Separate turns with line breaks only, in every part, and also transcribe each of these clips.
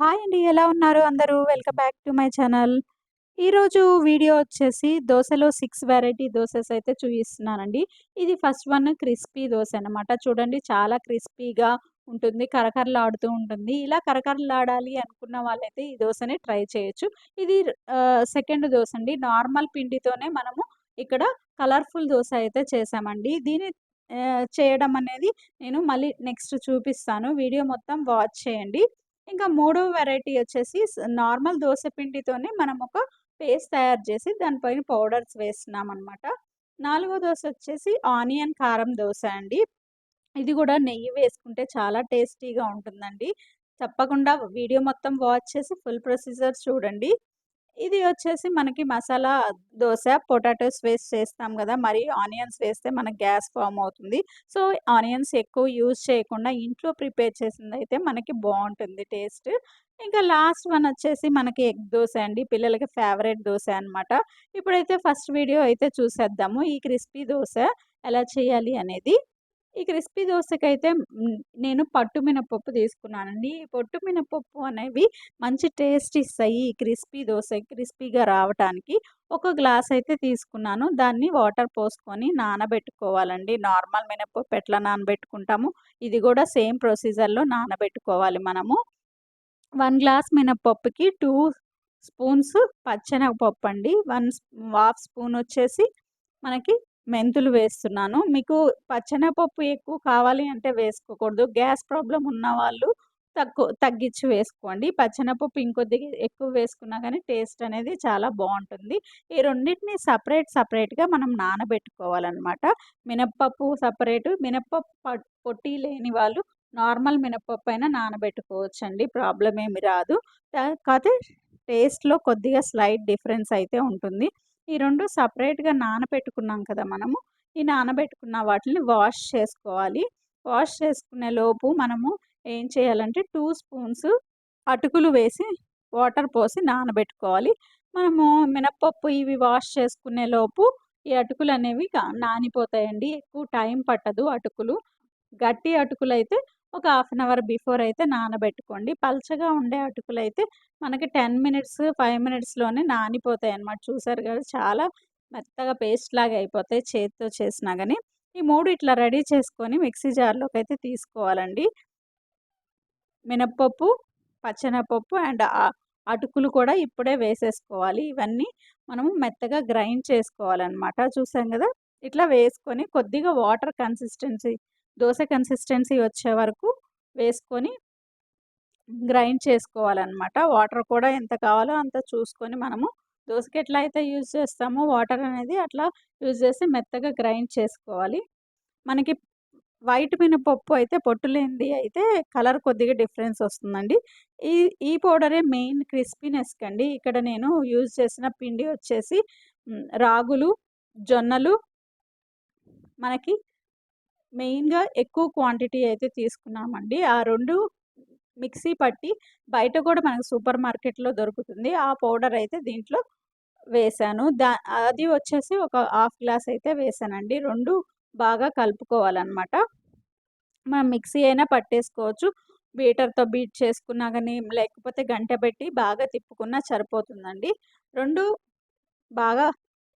Hi అండి. ఎలా ఉన్నారు అందరూ? Welcome back to my channel. ఈరోజు వీడియో వచ్చేసి దోశలో సిక్స్ వెరైటీ దోసెస్ అయితే చూపిస్తున్నానండి. ఇది ఫస్ట్ వన్ క్రిస్పీ దోశ అనమాట. చూడండి చాలా క్రిస్పీగా ఉంటుంది. కరకరలాడుతూ ఉంటుంది. ఇలా కరకరలాడాలి అనుకున్న వాళ్ళైతే ఈ దోశని ట్రై చేయొచ్చు. ఇది సెకండ్ దోశ అండి. నార్మల్ పిండితోనే మనము ఇక్కడ కలర్‌ఫుల్ దోశ అయితే చేసామండి దీన్ని చేయడం అనేది నేను మళ్ళీ నెక్స్ట్ చూపిస్తాను. వీడియో మొత్తం వాచ్ చేయండి. ఇంకా మూడో వెరైటీ వచ్చేసి నార్మల్ దోశ పిండితోనే మనం ఒక పేస్ట్ తయారు చేసి దానిపైన పౌడర్స్ వేస్తున్నాం అనమాట నాలుగో దోశ వచ్చేసి ఆనియన్ కారం దోశ అండి. ఇది కూడా నెయ్యి వేసుకుంటే చాలా టేస్టీగా ఉంటుందండి. తప్పకుండా వీడియో మొత్తం వాచ్ చేసి ఫుల్ ప్రొసీజర్ చూడండి. ఇది వచ్చేసి మనకి మసాలా దోశ పొటాటోస్ వేసి చేస్తాం కదా మరి ఆనియన్స్ వేస్తే మనకు గ్యాస్ ఫార్మ్ అవుతుంది. సో, ఆనియన్స్ ఎక్కువ యూజ్ చేయకుండా ఇంట్లో ప్రిపేర్ చేసింది అయితే మనకి బాగుంటుంది టేస్ట్. ఇంకా లాస్ట్ వన్ వచ్చేసి మనకి ఎగ్ దోశ అండి. పిల్లలకి ఫేవరెట్ దోశ అనమాట. ఇప్పుడైతే ఫస్ట్ వీడియో అయితే చూసేద్దాము. ఈ క్రిస్పీ దోశ ఎలా చేయాలి అనేది. ఈ క్రిస్పీ దోసకైతే నేను పట్టు మినపప్పు తీసుకున్నానండి. ఈ పొట్టు మినపప్పు అనేవి మంచి టేస్ట్ ఇస్తాయి. ఈ క్రిస్పీ దోశ క్రిస్పీగా రావటానికి. ఒక గ్లాస్ అయితే తీసుకున్నాను. దాన్ని వాటర్ పోసుకొని నానబెట్టుకోవాలండి. నార్మల్ మినపప్పు ఎట్లా నానబెట్టుకుంటామో ఇది కూడా సేమ్ ప్రొసీజర్‌లో నానబెట్టుకోవాలి మనము. వన్ గ్లాస్ మినపప్పుకి టూ స్పూన్స్ పచ్చెనగపప్పు అండి. వన్ హాఫ్ స్పూన్ వచ్చేసి మనకి మెంతులు వేస్తున్నాను. మీకు పచ్చనపప్పు ఎక్కువ కావాలి అంటే వేసుకోకూడదు. గ్యాస్ ప్రాబ్లమ్ ఉన్నవాళ్ళు తక్కువ తగ్గించి వేసుకోండి. పచ్చనపప్పు ఇంకొద్దిగా ఎక్కువ వేసుకున్నా కానీ టేస్ట్ అనేది చాలా బాగుంటుంది ఈ రెండింటిని సపరేట్ సపరేట్గా మనం నానబెట్టుకోవాలన్నమాట మినపప్పు సపరేటు మినప్పప్పు పొట్టి లేని వాళ్ళు నార్మల్ మినపప్పు అయినా నానబెట్టుకోవచ్చండి. ప్రాబ్లం ఏమి రాదు. కాకపోతే టేస్ట్‌లో కొద్దిగా స్లైట్ డిఫరెన్స్ అయితే ఉంటుంది. ఈ రెండు సపరేట్గా నానబెట్టుకున్నాం కదా మనము. ఈ నానబెట్టుకున్న వాటిని వాష్ చేసుకోవాలి. వాష్ చేసుకునే లోపు మనము ఏం చేయాలంటే టూ స్పూన్స్ అటుకులు వేసి వాటర్ పోసి నానబెట్టుకోవాలి. మనము మినప్పప్పు ఇవి వాష్ చేసుకునే లోపు ఈ అటుకులనేవి అనేవి నానిపోతాయండి. ఎక్కువ టైం పట్టదు అటుకులు. గట్టి అటుకులైతే ఒక హాఫ్ అన్ అవర్ బిఫోర్ అయితే నానబెట్టుకోండి. పల్చగా ఉండే అటుకులైతే మనకి 10 మినిట్స్, ఫైవ్ మినిట్స్‌లోనే నానిపోతాయి అన్నమాట చూసారు కదా! చాలా మెత్తగా పేస్ట్ లాగా అయిపోతాయి చేత్తో చేసినా కానీ ఈ మూడు ఇట్లా రెడీ చేసుకొని మిక్సీ జార్‌లోకైతే తీసుకోవాలండి. మినప్పప్పు పచ్చనపప్పు అండ్ అటుకులు కూడా ఇప్పుడే వేసేసుకోవాలి. ఇవన్నీ మనము మెత్తగా గ్రైండ్ చేసుకోవాలనమాట. చూసాం కదా ఇట్లా వేసుకొని కొద్దిగా వాటర్ కన్సిస్టెన్సీ దోశ కన్సిస్టెన్సీ వచ్చే వరకు వేసుకొని గ్రైండ్ చేసుకోవాలనమాట. వాటర్ కూడా ఎంత కావాలో అంత చూసుకొని మనము దోసకి ఎట్లా అయితే యూజ్ చేస్తామో వాటర్ అనేది అట్లా యూజ్ చేసి మెత్తగా గ్రైండ్ చేసుకోవాలి. మనకి వైట్ మినపప్పు అయితే పొట్టులేంది అయితే కలర్ కొద్దిగా డిఫరెన్స్ వస్తుందండి. ఈ ఈ పౌడరే మెయిన్ క్రిస్పీనెస్‌కండి. ఇక్కడ నేను యూజ్ చేసిన పిండి వచ్చేసి రాగులు, జొన్నలు మనకి మెయిన్‌గా ఎక్కువ క్వాంటిటీ అయితే తీసుకున్నామండి. ఆ రెండు మిక్సీ పట్టి బయట కూడా మనకు సూపర్ మార్కెట్‌లో దొరుకుతుంది. ఆ పౌడర్ అయితే దీంట్లో వేశాను. దా అది వచ్చేసి ఒక హాఫ్ గ్లాస్ అయితే వేసానండి రెండు బాగా కలుపుకోవాలన్నమాట మనం మిక్సీ అయినా పట్టేసుకోవచ్చు. బీటర్‌తో బీట్ చేసుకున్నా కానీ లేకపోతే గంట పెట్టి బాగా తిప్పుకున్నా సరిపోతుందండి. రెండు బాగా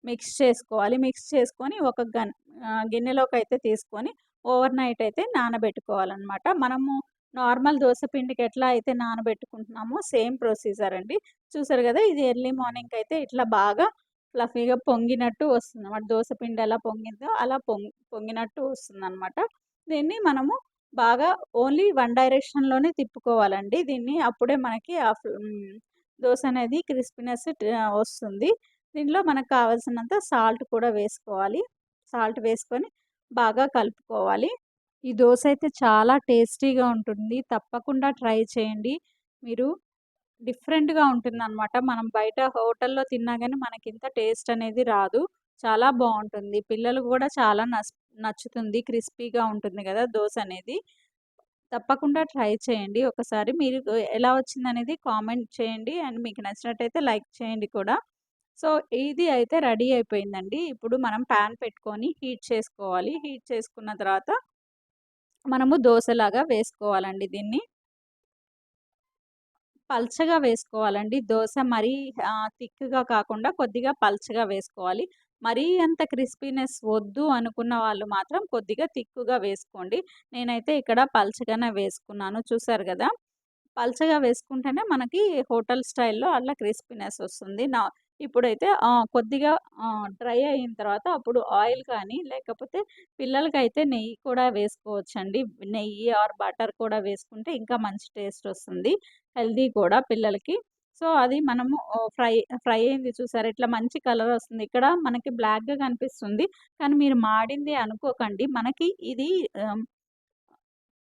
మిక్స్ చేసుకోవాలి. మిక్స్ చేసుకొని ఒక గన్ గిన్నెలోకి అయితే తీసుకొని ఓవర్ నైట్ అయితే నానబెట్టుకోవాలన్నమాట మనము నార్మల్ దోశ పిండికి ఎట్లా అయితే నానబెట్టుకుంటున్నామో సేమ్ ప్రొసీజర్ అండి. చూసారు కదా ఇది ఎర్లీ మార్నింగ్‌కైతే ఇట్లా బాగా ఫ్లఫీగా పొంగినట్టు వస్తుందన్నమాట. దోస పిండి ఎలా పొంగిందో అలా పొంగ్ పొంగినట్టు వస్తుందనమాట. దీన్ని మనము బాగా ఓన్లీ వన్ డైరెక్షన్‌లోనే తిప్పుకోవాలండి. దీన్ని అప్పుడే మనకి ఆ ఫ్ అనేది క్రిస్పీనెస్ వస్తుంది. దీనిలో మనకు కావాల్సినంత సాల్ట్ కూడా వేసుకోవాలి. సాల్ట్ వేసుకొని బాగా కలుపుకోవాలి. ఈ దోశ అయితే చాలా టేస్టీగా ఉంటుంది. తప్పకుండా ట్రై చేయండి. మీరు డిఫరెంట్‌గా ఉంటుందనమాట. మనం బయట హోటల్‌లో తిన్నా కానీ మనకి ఇంత టేస్ట్ అనేది రాదు. చాలా బాగుంటుంది పిల్లలు కూడా చాలా నచ్చుతుంది. క్రిస్పీగా ఉంటుంది కదా దోశ అనేది. తప్పకుండా ట్రై చేయండి ఒకసారి. మీరు ఎలా వచ్చిందనేది కామెంట్ చేయండి. అండ్ మీకు నచ్చినట్టయితే లైక్ చేయండి కూడా. సో, ఇది అయితే రెడీ అయిపోయిందండి. ఇప్పుడు మనం పాన్ పెట్టుకొని హీట్ చేసుకోవాలి. హీట్ చేసుకున్న తర్వాత మనము దోశలాగా వేసుకోవాలండి దీన్ని. పల్చగా వేసుకోవాలండి. దోశ మరీ థిక్‌గా కాకుండా కొద్దిగా పల్చగా వేసుకోవాలి. మరీ అంత క్రిస్పీనెస్ వద్దు అనుకున్న వాళ్ళు మాత్రం కొద్దిగా థిక్‌గా వేసుకోండి. నేనైతే ఇక్కడ పల్చగానే వేసుకున్నాను. చూసారు కదా పల్చగా వేసుకుంటేనే మనకి హోటల్ స్టైల్‌లో అలా క్రిస్పీనెస్ వస్తుంది. నా ఇప్పుడైతే కొద్దిగా డ్రై అయిన తర్వాత అప్పుడు ఆయిల్ కానీ, లేకపోతే పిల్లలకైతే నెయ్యి కూడా వేసుకోవచ్చండి. నెయ్యి ఆర్ బటర్ కూడా వేసుకుంటే ఇంకా మంచి టేస్ట్ వస్తుంది. హెల్దీ కూడా పిల్లలకి. సో, అది మనము ఫ్రై ఫ్రై అయింది చూసారు ఇట్లా మంచి కలర్ వస్తుంది. ఇక్కడ మనకి బ్లాక్‌గా కనిపిస్తుంది. కానీ మీరు మాడింది అనుకోకండి. మనకి ఇది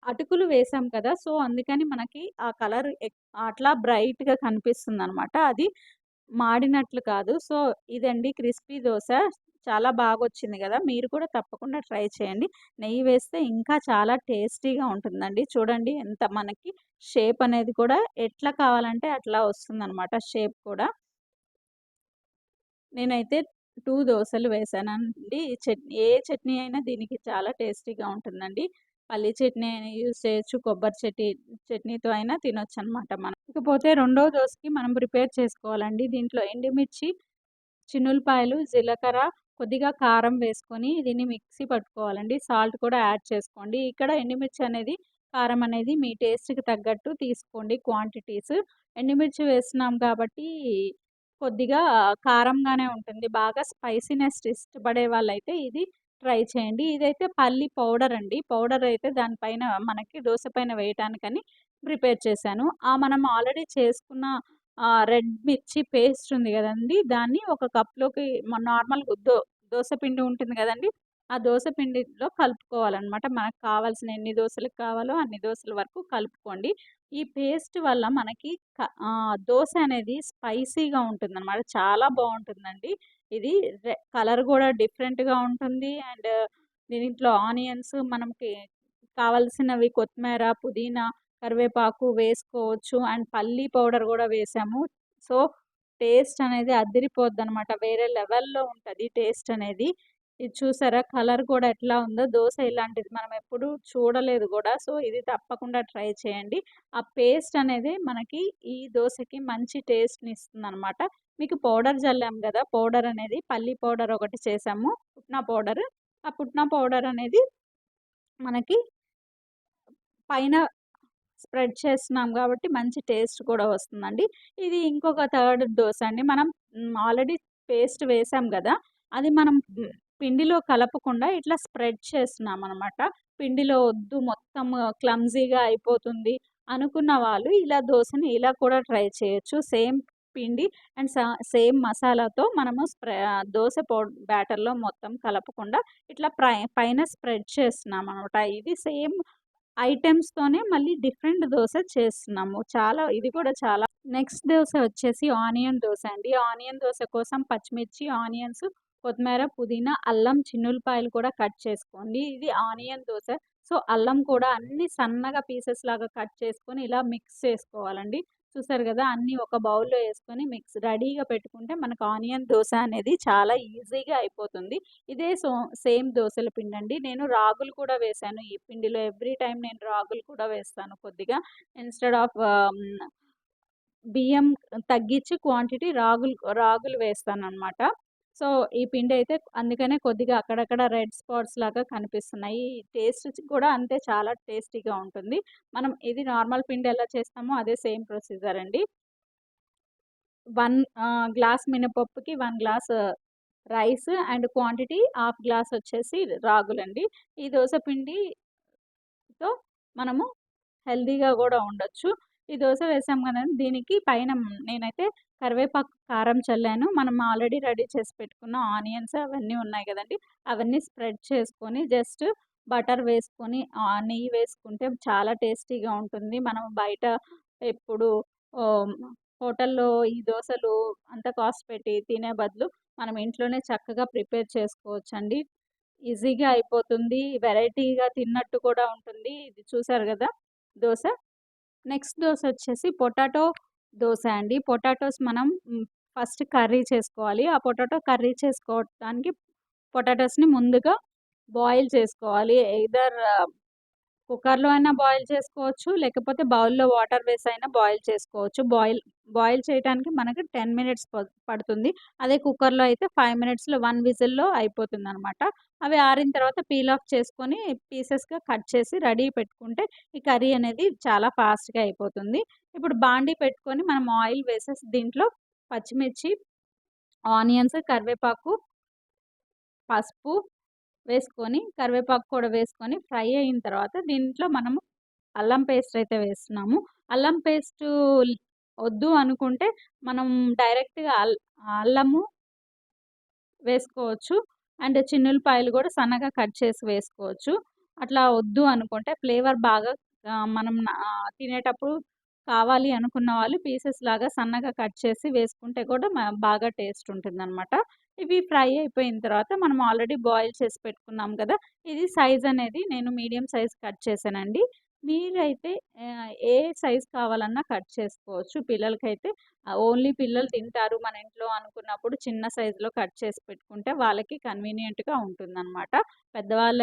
అటుకులు వేసాం కదా! సో, అందుకని మనకి ఆ కలర్ అట్లా బ్రైట్‌గా కనిపిస్తుంది అనమాట అది మాడినట్లు కాదు. సో, ఇదండి క్రిస్పీ దోశ చాలా బాగా వచ్చింది కదా మీరు కూడా తప్పకుండా ట్రై చేయండి. నెయ్యి వేస్తే ఇంకా చాలా టేస్టీగా ఉంటుందండి. చూడండి ఎంత మనకి షేప్ అనేది కూడా ఎట్లా కావాలంటే అట్లా వస్తుందనమాట షేప్ కూడా. నేనైతే టూ దోశలు వేసానండి ఈ చట్నీ ఏ చట్నీ అయినా దీనికి చాలా టేస్టీగా ఉంటుందండి. పల్లీ చట్నీ అయినా యూజ్ చేయొచ్చు. కొబ్బరి చట్నీ చట్నీతో అయినా తినొచ్చు అనమాట మనం. ఇకపోతే రెండో దోశకి మనం ప్రిపేర్ చేసుకోవాలండి. దీంట్లో ఎండుమిర్చి, చిన్నులపాయలు జీలకర్ర, కొద్దిగా కారం వేసుకొని దీన్ని మిక్సీ పట్టుకోవాలండి. సాల్ట్ కూడా యాడ్ చేసుకోండి. ఇక్కడ ఎండుమిర్చి అనేది, కారం అనేది మీ టేస్ట్‌కి తగ్గట్టు తీసుకోండి క్వాంటిటీస్. ఎండుమిర్చి వేస్తున్నాం కాబట్టి కొద్దిగా కారంగానే ఉంటుంది. బాగా స్పైసీనెస్ ఇష్టపడే వాళ్ళైతే ఇది ట్రై చేయండి. ఇదైతే పల్లి పౌడర్ అండి. పౌడర్ అయితే దానిపైన మనకి దోశ పైన వేయటానికని ప్రిపేర్ చేశాను. ఆ మనం ఆల్రెడీ చేసుకున్న రెడ్ మిర్చి పేస్ట్ ఉంది కదండి దాన్ని ఒక కప్‌లోకి నార్మల్ నార్మల్‌గా దో దోస పిండి ఉంటుంది కదండి ఆ దోశ పిండిలో కలుపుకోవాలన్నమాట మనకు కావాల్సిన ఎన్ని దోశలకు కావాలో అన్ని దోశల వరకు కలుపుకోండి. ఈ పేస్ట్ వల్ల మనకి దోశ అనేది స్పైసీగా ఉంటుందన్నమాట చాలా బాగుంటుందండి ఇది కలర్ కూడా డిఫరెంట్‌గా ఉంటుంది. అండ్ దీంట్లో ఆనియన్స్ మనకి కావాల్సినవి కొత్తిమీర, పుదీనా, కరివేపాకు వేసుకోవచ్చు. అండ్ పల్లీ పౌడర్ కూడా వేసాము. సో, టేస్ట్ అనేది అద్దిరిపోద్దనమాట. వేరే లెవెల్‌లో ఉంటుంది టేస్ట్ అనేది. ఇది చూసారా కలర్ కూడా ఎట్లా ఉందో? దోశ ఇలాంటిది మనం ఎప్పుడు చూడలేదు కూడా సో, ఇది తప్పకుండా ట్రై చేయండి. ఆ పేస్ట్ అనేది మనకి ఈ దోశకి మంచి టేస్ట్ని ఇస్తుంది అనమాట మీకు పౌడర్ చల్లాము కదా పౌడర్ అనేది పల్లీ పౌడర్ ఒకటి చేసాము. పుట్నా పౌడర్. ఆ పుట్నా పౌడర్ అనేది మనకి పైన స్ప్రెడ్ చేస్తున్నాం కాబట్టి మంచి టేస్ట్ కూడా వస్తుందండి. ఇది ఇంకొక థర్డ్ దోశ అండి. మనం ఆల్రెడీ పేస్ట్ వేసాం కదా అది మనం పిండిలో కలపకుండా ఇట్లా స్ప్రెడ్ చేస్తున్నాం అనమాట పిండిలో వద్దు మొత్తం క్లమ్జీగా అయిపోతుంది అనుకున్న వాళ్ళు ఇలా దోశని ఇలా కూడా ట్రై చేయొచ్చు. సేమ్ పిండి అండ్ సేమ్ మసాలాతో మనము స్ప్రె దోశ పౌ బ్యాటర్‌లో మొత్తం కలపకుండా ఇట్లా ప్రై పైన స్ప్రెడ్ చేస్తున్నామనమాట. ఇది సేమ్ ఐటమ్స్తోనే మళ్ళీ డిఫరెంట్ దోశ చేస్తున్నాము. చాలా ఇది కూడా చాలా నెక్స్ట్ దోశ వచ్చేసి ఆనియన్ దోశ అండి. ఆనియన్ దోశ కోసం పచ్చిమిర్చి, ఆనియన్స్, కొత్తిమీర, పుదీనా, అల్లం, చిన్నులపాయలు కూడా కట్ చేసుకోండి. ఇది ఆనియన్ దోస. సో, అల్లం కూడా అన్నీ సన్నగా పీసెస్ లాగా కట్ చేసుకొని ఇలా మిక్స్ చేసుకోవాలండి. చూసారు కదా అన్నీ ఒక బౌల్‌లో వేసుకొని మిక్స్ రెడీగా పెట్టుకుంటే మనకు ఆనియన్ దోశ అనేది చాలా ఈజీగా అయిపోతుంది. ఇదే సో సేమ్ దోశల పిండి అండి నేను రాగులు కూడా వేశాను ఈ పిండిలో. ఎవ్రీ టైం నేను రాగులు కూడా వేస్తాను కొద్దిగా. ఇన్‌స్టెడ్ ఆఫ్ బియ్యం తగ్గించి క్వాంటిటీ రాగులు రాగులు వేస్తాను అనమాట సో, ఈ పిండి అయితే అందుకనే కొద్దిగా అక్కడక్కడ రెడ్ స్పాట్స్ లాగా కనిపిస్తున్నాయి. టేస్ట్ కూడా అంతే చాలా టేస్టీగా ఉంటుంది. మనం ఇది నార్మల్ పిండి ఎలా చేస్తామో అదే సేమ్ ప్రొసీజర్ అండి. One glass మినపప్పుకి one glass rice and quantity half glass వచ్చేసి రాగులండి. ఈ దోస పిండితో మనము హెల్దీగా కూడా ఉండొచ్చు. ఈ దోశ వేసాం కదా దీనికి పైన నేనైతే కరివేపాకు, కారం చల్లాను. మనం ఆల్రెడీ రెడీ చేసి పెట్టుకున్న ఆనియన్స్ అవన్నీ ఉన్నాయి కదండి అవన్నీ స్ప్రెడ్ చేసుకొని జస్ట్ బటర్ వేసుకొని నెయ్యి వేసుకుంటే చాలా టేస్టీగా ఉంటుంది. మనం బయట ఎప్పుడు హోటల్‌లో ఈ దోశలు అంత కాస్ట్ పెట్టి తినే బదులు మనం ఇంట్లోనే చక్కగా ప్రిపేర్ చేసుకోవచ్చండి. ఈజీగా అయిపోతుంది. వెరైటీగా తిన్నట్టు కూడా ఉంటుంది. ఇది చూసారు కదా దోశ నెక్స్ట్ దోశ వచ్చేసి పొటాటో దోశ అండి. పొటాటోస్ మనం ఫస్ట్ కర్రీ చేసుకోవాలి. ఆ పొటాటో కర్రీ చేసుకోవడానికి పొటాటోస్‌ని ముందుగా బాయిల్ చేసుకోవాలి. ఎయిదర్ కుక్కర్‌లో అయినా బాయిల్ చేసుకోవచ్చు. లేకపోతే బౌల్‌లో వాటర్ వేసి అయినా బాయిల్ చేసుకోవచ్చు. బాయిల్ బాయిల్ చేయటానికి మనకి టెన్ మినిట్స్ ప పడుతుంది. అదే కుక్కర్‌లో అయితే ఫైవ్ మినిట్స్‌లో వన్ విజిల్‌లో అయిపోతుందనమాట. అవి ఆరిన తర్వాత పీల్ ఆఫ్ చేసుకొని పీసెస్‌గా కట్ చేసి రెడీ పెట్టుకుంటే ఈ కర్రీ అనేది చాలా ఫాస్ట్‌గా అయిపోతుంది. ఇప్పుడు బాండీ పెట్టుకొని మనం ఆయిల్ వేసేసి దీంట్లో పచ్చిమిర్చి, ఆనియన్స్, కరివేపాకు, పసుపు వేసుకొని కరివేపాకు కూడా వేసుకొని ఫ్రై అయిన తర్వాత దీంట్లో మనము అల్లం పేస్ట్ అయితే వేస్తున్నాము. అల్లం పేస్టు వద్దు అనుకుంటే మనం డైరెక్ట్‌గా అల్ అల్లము వేసుకోవచ్చు. అండ్ చిన్నుల్లిపాయలు కూడా సన్నగా కట్ చేసి వేసుకోవచ్చు. అట్లా వద్దు అనుకుంటే ఫ్లేవర్ బాగా మనం తినేటప్పుడు కావాలి అనుకున్న వాళ్ళు పీసెస్ లాగా సన్నగా కట్ చేసి వేసుకుంటే కూడా బాగా టేస్ట్ ఉంటుందనమాట. ఇవి ఫ్రై అయిపోయిన తర్వాత మనం ఆల్రెడీ బాయిల్ చేసి పెట్టుకున్నాం కదా! ఇది సైజ్ అనేది నేను మీడియం సైజ్ కట్ చేశానండి. మీరైతే ఏ సైజ్ కావాలన్నా కట్ చేసుకోవచ్చు. పిల్లలకైతే ఓన్లీ పిల్లలు తింటారు మన ఇంట్లో అనుకున్నప్పుడు చిన్న సైజులో కట్ చేసి పెట్టుకుంటే వాళ్ళకి కన్వీనియంట్‌గా ఉంటుందనమాట.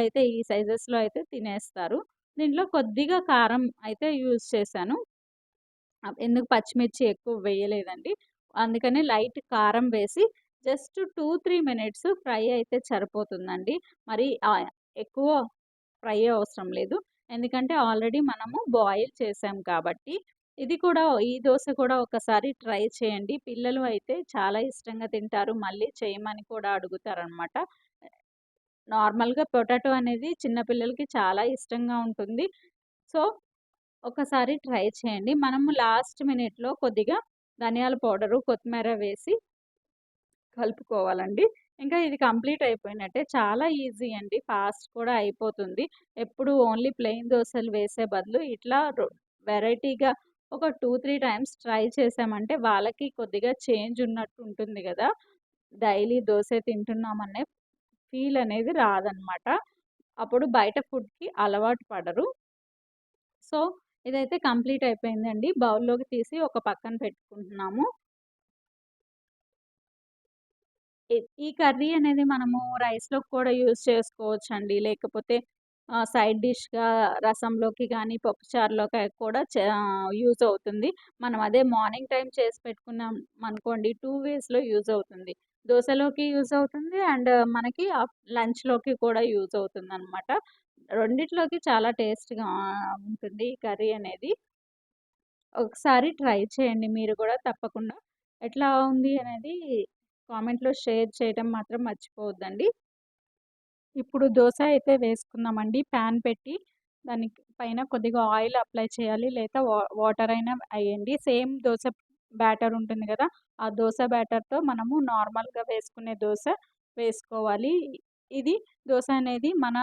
అయితే ఈ సైజెస్‌లో అయితే తినేస్తారు. దీంట్లో కొద్దిగా కారం అయితే యూజ్ చేశాను. ఎందుకు పచ్చిమిర్చి ఎక్కువ వేయలేదండి. అందుకని లైట్ కారం వేసి జస్ట్ 2, 3 మినిట్స్ ఫ్రై అయితే సరిపోతుందండి. మరి ఎక్కువ ఫ్రై అవసరం లేదు. ఎందుకంటే ఆల్రెడీ మనము బాయిల్ చేసాం కాబట్టి. ఇది కూడా ఈ దోశ కూడా ఒకసారి ట్రై చేయండి. పిల్లలు అయితే చాలా ఇష్టంగా తింటారు. మళ్ళీ చేయమని కూడా అడుగుతారనమాట. నార్మల్‌గా పొటాటో అనేది చిన్నపిల్లలకి చాలా ఇష్టంగా ఉంటుంది. సో, ఒకసారి ట్రై చేయండి. మనము లాస్ట్ మినిట్‌లో కొద్దిగా ధనియాల పౌడరు, కొత్తిమీర వేసి కలుపుకోవాలండి. ఇంకా ఇది కంప్లీట్ అయిపోయినట్టే. చాలా ఈజీ అండి. ఫాస్ట్ కూడా అయిపోతుంది. ఎప్పుడు ఓన్లీ ప్లెయిన్ దోశలు వేసే బదులు ఇట్లా రొ వెరైటీగా ఒక 2, 3 టైమ్స్ ట్రై చేశామంటే వాళ్ళకి కొద్దిగా చేంజ్ ఉన్నట్టు ఉంటుంది కదా డైలీ దోశ తింటున్నామనే ఫీల్ అనేది రాదనమాట. అప్పుడు బయట ఫుడ్‌కి అలవాటు పడరు. సో, ఇదైతే కంప్లీట్ అయిపోయిందండి. బౌల్‌లోకి తీసి ఒక పక్కన పెట్టుకుంటున్నాము. ఈ కర్రీ అనేది మనము రైస్‌లోకి కూడా యూజ్ చేసుకోవచ్చండి. లేకపోతే సైడ్ డిష్‌గా రసంలోకి కానీ పప్పుచారులోకి కూడా యూజ్ అవుతుంది. మనం అదే మార్నింగ్ టైం చేసి పెట్టుకున్నాం అనుకోండి టూ వేస్‌లో యూజ్ అవుతుంది. దోశలోకి యూజ్ అవుతుంది. అండ్ మనకి లంచ్‌లోకి కూడా యూజ్ అవుతుందనమాట. రెండిట్లోకి చాలా టేస్ట్‌గా ఉంటుంది ఈ కర్రీ అనేది. ఒకసారి ట్రై చేయండి మీరు కూడా తప్పకుండా. ఎట్లా ఉంది అనేది కామెంట్‌లో షేర్ చేయటం మాత్రం మర్చిపోవద్దండి. ఇప్పుడు దోశ అయితే వేసుకుందామండి. పాన్ పెట్టి దాని పైన కొద్దిగా ఆయిల్ అప్లై చేయాలి. లేదా వా వాటర్ అయినా వేయండి సేమ్ దోశ బ్యాటర్ ఉంటుంది కదా ఆ దోశ బ్యాటర్‌తో మనము నార్మల్‌గా వేసుకునే దోశ వేసుకోవాలి. ఇది దోశ అనేది మన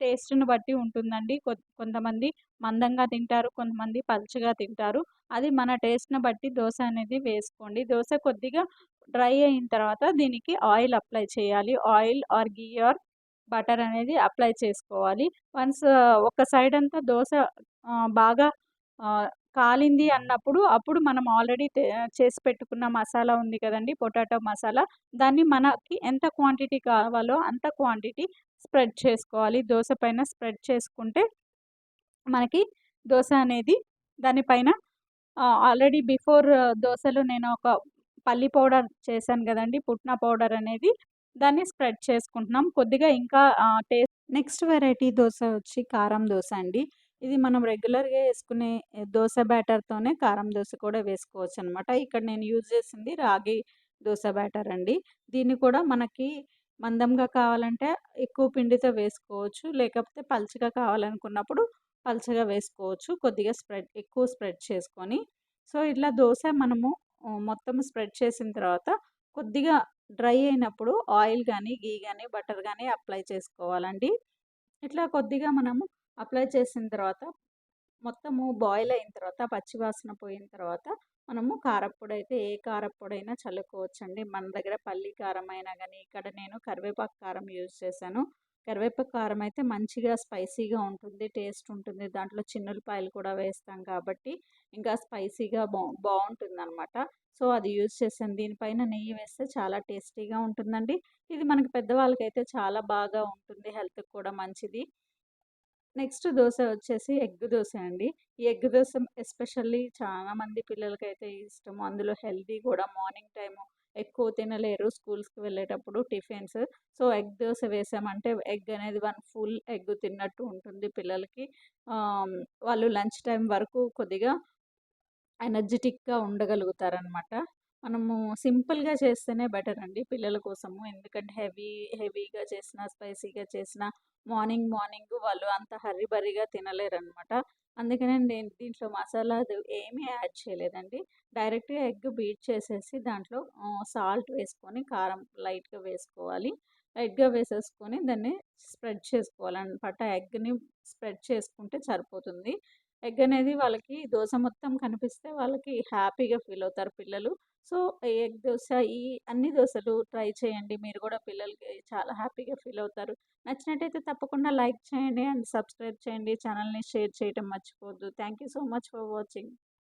టేస్ట్‌ని బట్టి ఉంటుందండి. కొ కొంతమంది మందంగా తింటారు. కొంతమంది పలుచగా తింటారు. అది మన టేస్ట్‌ని బట్టి దోశ అనేది వేసుకోండి. దోశ కొద్దిగా డ్రై అయిన తర్వాత దీనికి ఆయిల్ అప్లై చేయాలి. Oil or ghee or butter అనేది అప్లై చేసుకోవాలి. వన్స్ ఒక సైడ్ అంతా దోశ బాగా కాలింది అన్నప్పుడు అప్పుడు మనం ఆల్రెడీ చేసి పెట్టుకున్న మసాలా ఉంది కదండి పొటాటో మసాలా. దాన్ని మనకి ఎంత క్వాంటిటీ కావాలో అంత క్వాంటిటీ స్ప్రెడ్ చేసుకోవాలి. దోశ పైన స్ప్రెడ్ చేసుకుంటే మనకి దోశ అనేది దానిపైన ఆల్రెడీ బిఫోర్ దోశలు నేను ఒక పల్లి పౌడర్ చేశాను కదండి పుట్నా పౌడర్ అనేది దాన్ని స్ప్రెడ్ చేసుకుంటున్నాం. కొద్దిగా ఇంకా టేస్ట్ నెక్స్ట్ వెరైటీ దోశ వచ్చి కారం దోశ అండి. ఇది మనం రెగ్యులర్‌గా వేసుకునే దోశ బ్యాటర్‌తోనే కారం దోశ కూడా వేసుకోవచ్చు అనమాట ఇక్కడ నేను యూజ్ చేసింది రాగి దోశ బ్యాటర్ అండి. దీన్ని కూడా మనకి మందంగా కావాలంటే ఎక్కువ పిండితో వేసుకోవచ్చు. లేకపోతే పల్చగా కావాలనుకున్నప్పుడు పల్చగా వేసుకోవచ్చు. కొద్దిగా స్ప్రెడ్ ఎక్కువ స్ప్రెడ్ చేసుకొని. సో, ఇట్లా దోశ మనము మొత్తం స్ప్రెడ్ చేసిన తర్వాత కొద్దిగా డ్రై అయినప్పుడు ఆయిల్ కానీ గీ కానీ బటర్ కానీ అప్లై చేసుకోవాలండి. ఇట్లా కొద్దిగా మనము అప్లై చేసిన తర్వాత మొత్తము బాయిల్ అయిన తర్వాత పచ్చివాసన పోయిన తర్వాత మనము కారప్పొడైతే ఏ కారప్పొడైనా చల్లుకోవచ్చండి. మన దగ్గర పల్లి కారం అయినా కానీ ఇక్కడ నేను కరివేపాకు కారం యూజ్ చేశాను. కరివేపాకు కారం అయితే మంచిగా స్పైసీగా ఉంటుంది. టేస్ట్ ఉంటుంది. దాంట్లో చిన్నుల్లిపాయలు కూడా వేస్తాం కాబట్టి ఇంకా స్పైసీగా బా బావుంటుందనమాట. సో, అది యూజ్ చేసాను దీనిపైన నెయ్యి వేస్తే చాలా టేస్టీగా ఉంటుందండి. ఇది మనకి పెద్దవాళ్ళకైతే చాలా బాగా ఉంటుంది. హెల్త్‌కి కూడా మంచిది. నెక్స్ట్ దోశ వచ్చేసి ఎగ్ దోశ అండి. ఈ ఎగ్ దోశ ఎస్పెషల్లీ చాలా మంది పిల్లలకైతే ఇష్టము. అందులో హెల్దీ కూడా మార్నింగ్ టైము ఎక్కువ తినలేరు స్కూల్స్‌కి వెళ్ళేటప్పుడు టిఫిన్స్. సో, ఎగ్ దోశ వేసామంటే ఎగ్ అనేది వన్ ఫుల్ ఎగ్ తిన్నట్టు ఉంటుంది పిల్లలకి. వాళ్ళు లంచ్ టైం వరకు కొద్దిగా ఎనర్జెటిక్గా ఉండగలుగుతారనమాట. మనము సింపుల్‌గా చేస్తేనే బెటర్ అండి పిల్లల కోసము. ఎందుకంటే హెవీ హెవీగా చేసినా, స్పైసీగా చేసినా మార్నింగ్ మార్నింగ్ వాళ్ళు అంత హర్రీ బరీగా తినలేరనమాట. అందుకనే నేను దీంట్లో మసాలా ఏమీ యాడ్ చేయలేదండి. డైరెక్ట్‌గా ఎగ్ బీట్ చేసేసి దాంట్లో సాల్ట్ వేసుకొని, కారం లైట్‌గా వేసుకోవాలి. లైట్‌గా వేసేసుకొని దాన్ని స్ప్రెడ్ చేసుకోవాలనమాట. ఎగ్‌ని స్ప్రెడ్ చేసుకుంటే సరిపోతుంది. ఎగ్ అనేది వాళ్ళకి దోశ మొత్తం కనిపిస్తే వాళ్ళకి హ్యాపీగా ఫీల్ అవుతారు పిల్లలు. సో, ఎగ్ దోశ ఈ అన్ని దోశలు ట్రై చేయండి. మీరు కూడా పిల్లలకి చాలా హ్యాపీగా ఫీల్ అవుతారు. నచ్చినట్టయితే తప్పకుండా లైక్ చేయండి అండ్ సబ్స్క్రైబ్ చేయండి. ఛానల్‌ని షేర్ చేయటం మర్చిపోవద్దు. Thank you so much for watching.